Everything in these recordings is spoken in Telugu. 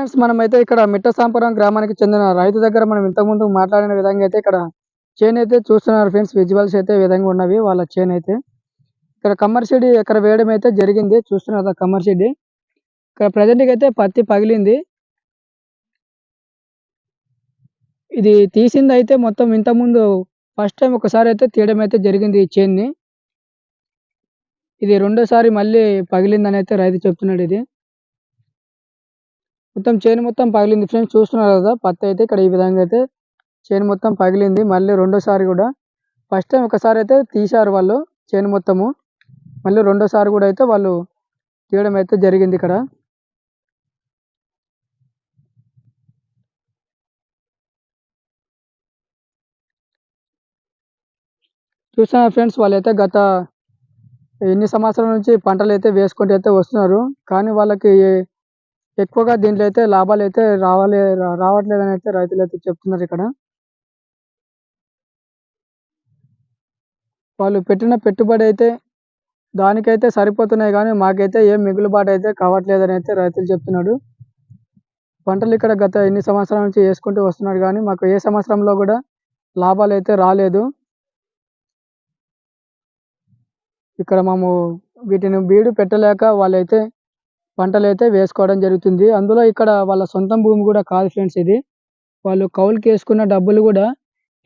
ఫ్రెండ్స్ మనమైతే ఇక్కడ మిట్టసాంపురం గ్రామానికి చెందిన రైతు దగ్గర మనం ఇంతకుముందు మాట్లాడిన విధంగా అయితే ఇక్కడ చేను అయితే చూస్తున్నారు ఫ్రెండ్స్ విజువల్స్ అయితే విధంగా ఉన్నవి వాళ్ళ చేను అయితే. ఇక్కడ కమ్మర్షిడి ఇక్కడ వేయడం అయితే జరిగింది చూస్తున్నారు కమ్మర్షిడి ఇక్కడ ప్రజెంట్ అయితే పత్తి పగిలింది. ఇది తీసింది అయితే మొత్తం ఇంతకుముందు ఫస్ట్ టైం ఒకసారి అయితే తీయడం అయితే జరిగింది ఈ చేన్ని. ఇది రెండోసారి మళ్ళీ పగిలిందని అయితే రైతు చెప్తున్నాడు ఇది. మొత్తం చేను మొత్తం పగిలింది. ఫ్రెండ్స్ చూస్తున్నారు కదా పత్తి అయితే ఇక్కడ ఈ విధంగా అయితే చేను మొత్తం పగిలింది. మళ్ళీ రెండోసారి కూడా ఫస్ట్ టైం ఒకసారి అయితే తీశారు వాళ్ళు చేను మొత్తము. మళ్ళీ రెండోసారి కూడా అయితే వాళ్ళు తీయడం అయితే జరిగింది ఇక్కడ. చూసిన ఫ్రెండ్స్ వాళ్ళైతే గత ఎన్ని సంవత్సరాల నుంచి పంటలు అయితే వేసుకుంటూ అయితే వస్తున్నారు. కానీ వాళ్ళకి ఎక్కువగా దీంట్లో అయితే లాభాలు అయితే రావాలి రా- రావట్లేదని అయితే రైతులు అయితే చెప్తున్నారు ఇక్కడ. వాళ్ళు పెట్టిన పెట్టుబడి అయితే దానికైతే సరిపోతున్నాయి కానీ మాకైతే ఏం మిగులుబాటు అయితే కావట్లేదని అయితే రైతులు చెప్తున్నాడు పంటలు ఇక్కడ గత ఎన్ని సంవత్సరాల నుంచి వేసుకుంటూ వస్తున్నారు కానీ మాకు ఏ సంవత్సరంలో కూడా లాభాలు అయితే రాలేదు. ఇక్కడ మేము వీటిని బీడు పెట్టలేక వాళ్ళైతే పంటలు అయితే వేసుకోవడం జరుగుతుంది. అందులో ఇక్కడ వాళ్ళ సొంతం భూమి కూడా కాదు ఫ్రెండ్స్ ఇది. వాళ్ళు కౌలుకి వేసుకున్న డబ్బులు కూడా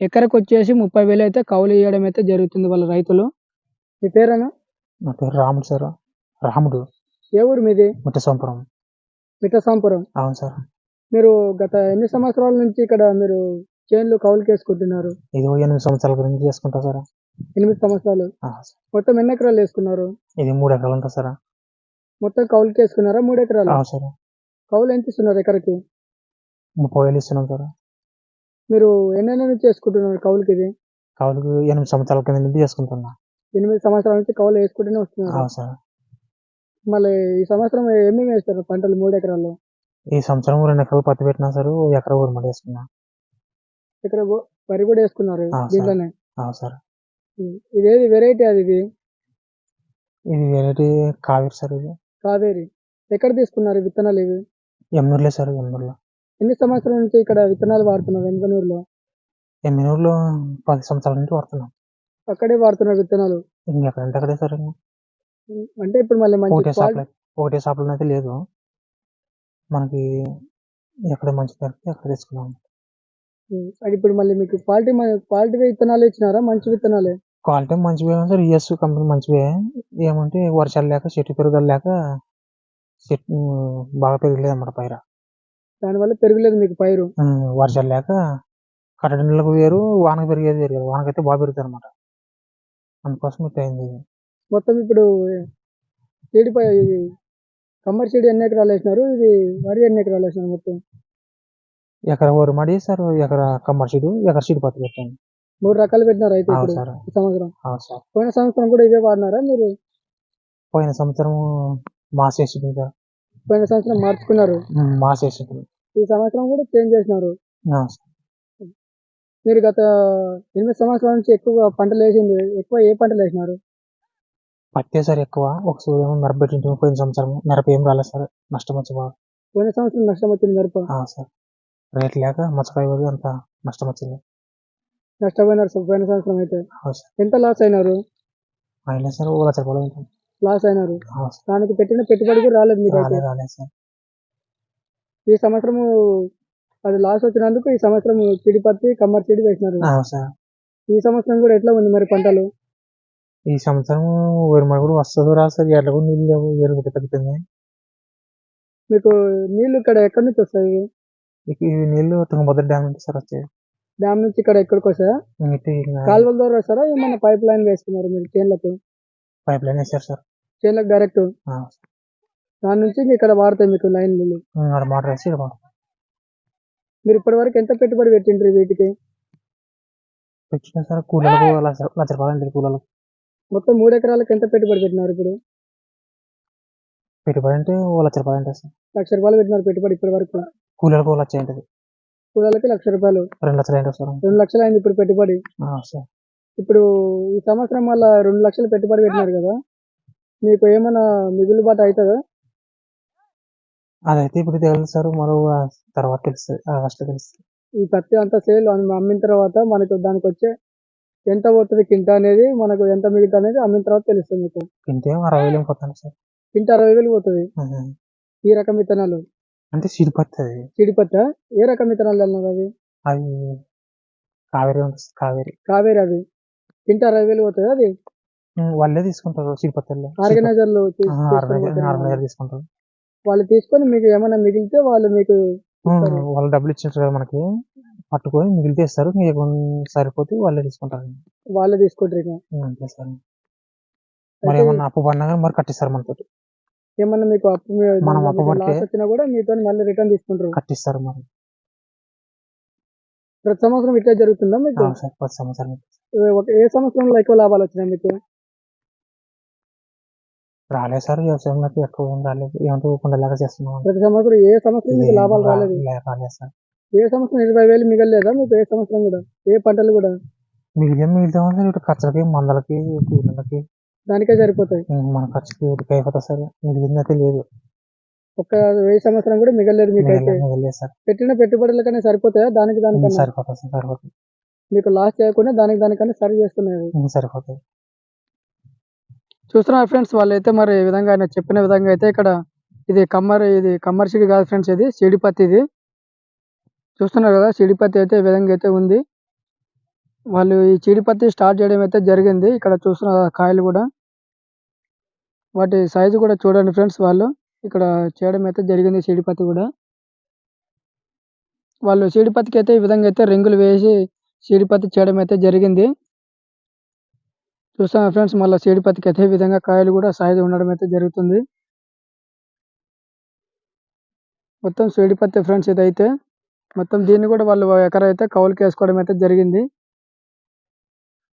ఎకరకు వచ్చేసి ముప్పై వేలు అయితే కౌలు ఇవ్వడం అయితే జరుగుతుంది వాళ్ళ రైతులు. మీ పేరేనా నా పేరు రాముడు సార్. రాముడు. ఏ ఊరు మీది? ముట్టసంపురం. మిఠసాంపురం అవును సార్. మీరు గత ఎన్ని సంవత్సరాల నుంచి ఇక్కడ మీరు చేన్లు కౌలుకి వేసుకుంటున్నారు? ఇది ఎనిమిది సంవత్సరాల గురించి చేసుకుంటా సార్. ఎనిమిది సంవత్సరాలు. మొత్తం ఎన్ని ఎకరాలు వేసుకున్నారు? ఇది మూడు ఎకరాలు ఉంటుంది సార్. మొత్తం కౌలుకి వేసుకున్నారా మూడు ఎకరాలు? సార్. కౌలు ఎంత ఇస్తున్నారు ఎకరకి? ముప్పై వేలు ఇస్తున్నాం సార్. మీరు ఎన్ని నెలల నుంచి వేసుకుంటున్నారు కౌలుకి ఇది? కావులకు ఎనిమిది సంవత్సరాల కింద నుంచి చేసుకుంటున్నా. ఎనిమిది సంవత్సరాల నుంచి కౌలు వేసుకుంటూనే వస్తున్నారు. సార్. మళ్ళీ ఈ సంవత్సరం ఏమేమి వేస్తారు పంటలు మూడు ఎకరాల్లో? ఈ సంవత్సరం రెండు ఎకరాలు పత్తి పెట్టినా సార్ ఎకరా ఊరమడి వేసుకున్నా. గో- వరి కూడా వేసుకున్నారు. దీంట్లోనే? సార్. ఇదేది వెరైటీ అది ఇది? ఇది వెరైటీ కావేరి సార్ ఇది. కావేరి ఎక్కడ తీసుకున్నారు విత్తనాలు ఇవి? ఎమ్నూరులే సార్ ఎమ్నూరులో. ఎన్ని సంవత్సరాల నుంచి ఇక్కడ విత్తనాలు వాడుతున్నారు వెంకనూరులో ఎమ్నూరులో పది సంవత్సరాల నుంచి వాడుతున్నాం. అక్కడే వాడుతున్నారు విత్తనాలు? ఇంకెక్కడంటే అక్కడే సార్ ఇంకా. అంటే ఇప్పుడు మళ్ళీ మంచి ఒకటే quality- షాప్లో ఒకటే షాప్లో అయితే లేదు. మనకి ఎక్కడ మంచి దొరికితే అక్కడ తీసుకున్నాం. అది ఇప్పుడు మళ్ళీ మీకు క్వాలిటీ క్వాలిటీ విత్తనాలు ఇచ్చినారా? మంచి విత్తనాలే? క్వాలిటీ మంచివే సార్ యుఎస్ కంపెనీ మంచివే ఏమంటే వర్షాలు లేక చెట్టు పెరుగుదల లేక చెట్టు బాగా పెరగలేదు అన్నమాట పైర. దానివల్ల పెరగలేదు మీకు పైరు? వర్షాలు లేక కట్టడి నీళ్ళకు వేరు వానకు పెరిగేది వేరు కదా వానకైతే బాగా పెరుగుతుంది అనమాట అందుకోసం ఇట్లా అయింది. మొత్తం ఇప్పుడు చెడిపై కమ్మరి చెడి ఎన్ని ఎకరాలు వేసినారు? ఇది వరి ఎన్ని ఎకరాలు వేసినారు మొత్తం? ఎకర వరి మడి సార్ ఎకర కమ్మరి సీడు ఎకర సీడు పత్తి పెట్టాను మూడు రకాలు పెట్టినారు అయితే అవును ఇప్పుడు సార్. ఈ సంవత్సరం. అవును సార్. పోయిన సంవత్సరం కూడా ఇవే వాడినారా మీరు? పోయిన సంవత్సరం మాస్ వేసింది సార్. పోయిన సంవత్సరం మార్చుకున్నారు. ఉమ్, మాస్ వేసింది ఈ సంవత్సరం కూడా చేంజ్ చేసినారు. అవును సార్. మీరు గత ఎనిమిది సంవత్సరాల నుంచి ఎక్కువ పంటలు వేసింది. ఎక్కువ ఏ పంటలు వేసినారు? పత్తే సార్ ఎక్కువ. ఒక సూర్యం మిరప పెట్టింటే పోయిన సంవత్సరం. మిరప ఏం రాలేదు సార్. నష్టం వచ్చి బాగా. పోయిన సంవత్సరం నష్టం వచ్చింది మిరప. ఆ, సార్. రేట్ లేక మచ్చకాయ అంత నష్టం వచ్చింది. నష్టపోయినారు సార్ పోయిన సంవత్సరం అయితే అవును సార్. ఎంత లాస్ అయినారు? అయినా సార్ ఒక లక్ష రూపాయలు ఉంటుంది లాస్ అయినారు. అవును సార్. దానికి పెట్టిన పెట్టుబడి కూడా రాలేదు మీకు అయితే రాలేదు రాలేదు సార్. ఈ సంవత్సరము అది లాస్ వచ్చినందుకు ఈ సంవత్సరం చిడి పత్తి కమ్మరి చెడి వేసినారు. అవును సార్. ఈ సంవత్సరం కూడా ఎట్లా ఉంది మరి పంటలు? ఈ సంవత్సరం వరిమడి కూడా వస్తుందో రాదు సార్ ఎట్లా కూడా నీళ్ళు లేవు ఎరుగు తగ్గుతుంది మీకు నీళ్ళు ఇక్కడ ఎక్కడి నుంచి వస్తాయి? ఇక ఈ నీళ్ళు తుంగభద్ర డ్యామ్ నుంచి సార్ వచ్చాయి. డ్యామ్ నుంచి ఇక్కడ ఎక్కడికి వస్తాయా ఇటు కాలువల ద్వారా వస్తారా? ఏమన్నా పైప్ లైన్ వేసుకున్నారు మీరు? చేన్లకు? పైప్ లైన్ వేసారు సార్. చేన్లకు డైరెక్ట్ దాని నుంచి ఇంక ఇక్కడ వాడతాయి మీకు లైన్ మోటార్ వేసి మీరు ఇప్పటి వరకు ఎంత పెట్టుబడి పెట్టిండ్రు వీటికి? పెట్టిన సార్ కూలీలకు లక్ష రూపాయలు కూలీలకు మొత్తం మూడు ఎకరాలకు ఎంత పెట్టుబడి పెట్టినారు ఇప్పుడు? పెట్టుబడి అంటే ఓ లక్ష రూపాయలు సార్. లక్ష రూపాయలు పెట్టినారు పెట్టుబడి ఇప్పటి వరకు? కూలీలకు ఓ లక్ష ఉంటుంది కూలీలకి లక్ష రూపాయలు. రెండు లక్షలు ఏంటో సార్? రెండు లక్షలు అయింది ఇప్పుడు పెట్టుబడి. సార్. ఇప్పుడు ఈ సంవత్సరం వల్ల రెండు లక్షలు పెట్టుబడి పెట్టినారు కదా మీకు ఏమైనా మిగులుబాటు అవుతుందా? అదైతే ఇప్పుడు తెలియదు సార్ మరో తర్వాత తెలుస్తుంది ఆగస్ట్ తెలుస్తుంది. ఈ పత్తి అంతా సేల్ అమ్మిన తర్వాత మనకు దానికి వచ్చే ఎంత పోతుంది కింట అనేది మనకు ఎంత మిగతా అనేది అమ్మిన తర్వాత తెలుస్తుంది మీకు. తింటే అరవై వేలు పోతాను సార్. కింట అరవై వేలు పోతుంది. ఈ రకం విత్తనాలు. అంటే సిరిపత్తి అది చిడిపత్త ఏ రకం విత్తనాలు అన్నారు అవి? అది కావేరి ఉంటుంది కావేరి. కావేరి అవి. కింట అరవై వేలు పోతుంది అది ఉమ్, వాళ్ళే తీసుకుంటారు ఆర్గనైజర్లు తీసుకొని ఆర్గనైజర్ పోతారు. ఆర్గనైజర్ తీసుకుంటారు. వాళ్ళు తీసుకొని మీకు ఏమైనా మిగిలితే వాళ్ళు మీకు ఉమ్, ఇస్తారు. వాళ్ళు డబ్బులు ఇచ్చింటారు కదా మనకి పట్టుకొని మిగిలితే ఇస్తారు. మీకు సరిపోతే వాళ్ళే తీసుకుంటారు. వాళ్ళే తీసుకుంటారు ఇక. ఉమ్, అంతే సార్. మరి అయితే ఏమన్నా అప్పు పడినా కానీ మరి కట్టిస్తారు మనతో ఏమన్నా మీకు అప్పు మనం లాస్ వచ్చినా కూడా మీతో మళ్ళీ రిటర్న్ తీసుకుంటారు. కట్టిస్తారు మరి. ప్రతి సంవత్సరం ఇట్లా జరుగుతుందా మీకు? అవును సార్ పది సంవత్సరాలు ఏ- సంవత్సరంలో ఎక్కువ లాభాలు వచ్చినాయి మీకు? రాలేదు సార్ వ్యవసాయంలోకి ఎక్కువ ఏం రాలేదు. ఏమంటే కుండలాగా చేస్తున్నాం. ప్రతి సంవత్సరం ఏ సంవత్సరం మీకు లాభాలు రాలేదు. రాలేదు సార్. ఏ సంవత్సరం ఇరవై వేలు మిగలలేదా మీకు? ఏ సంవత్సరం కూడా? ఏ పంటలు కూడా? మిగిలిన మిగిలితే సార్ ఇటు ఖర్చులకి మందలకి కూలీలకి దానికే సరిపోతాయి. మన ఖర్చుకి ఇటుకి అయిపోతుంది సార్. మిగిలింది అయితే లేదు. ఒక్క వెయ్యి సంవత్సరం కూడా మిగలలేదు మీకైతే. మిగిలిన మిగిలేదు సార్. పెట్టిన పెట్టుబడులకనే సరిపోతాయా? దానికి దానికన్నా? సరిపోతుంది సార్ సరిపోతుంది మీకు లాస్ చేయకుండా దానికి దానికన్నా సరి చేస్తున్నాయి ఉమ్, సరిపోతుంది చూస్తున్నారు ఫ్రెండ్స్ వాళ్ళైతే మరి ఈ విధంగా ఆయన చెప్పిన విధంగా అయితే ఇక్కడ ఇది కమ్మర్ ఇది కమ్మర్ సిడి కాదు ఫ్రెండ్స్ ఇది సిడిపత్తి ఇది చూస్తున్నారు కదా సిడిపత్తి అయితే ఈ విధంగా అయితే ఉంది. వాళ్ళు ఈ చీడిపత్తి స్టార్ట్ చేయడం అయితే జరిగింది. ఇక్కడ చూస్తున్న కాయలు కూడా. వాటి సైజు కూడా చూడండి ఫ్రెండ్స్ వాళ్ళు. ఇక్కడ చేయడం అయితే జరిగింది చీడిపత్తి కూడా. వాళ్ళు చీడిపత్తికి అయితే ఈ విధంగా అయితే రింగులు వేసి చీడిపత్తి చేయడం అయితే జరిగింది. చూస్తాను ఫ్రెండ్స్ మళ్ళీ చీడిపత్తికి అయితే ఈ విధంగా కాయలు కూడా సైజు ఉండడం అయితే జరుగుతుంది. మొత్తం చీడిపత్తి ఫ్రెండ్స్ ఇదైతే. మొత్తం దీన్ని కూడా వాళ్ళు ఎకర అయితే కౌలుకి వేసుకోవడం అయితే జరిగింది.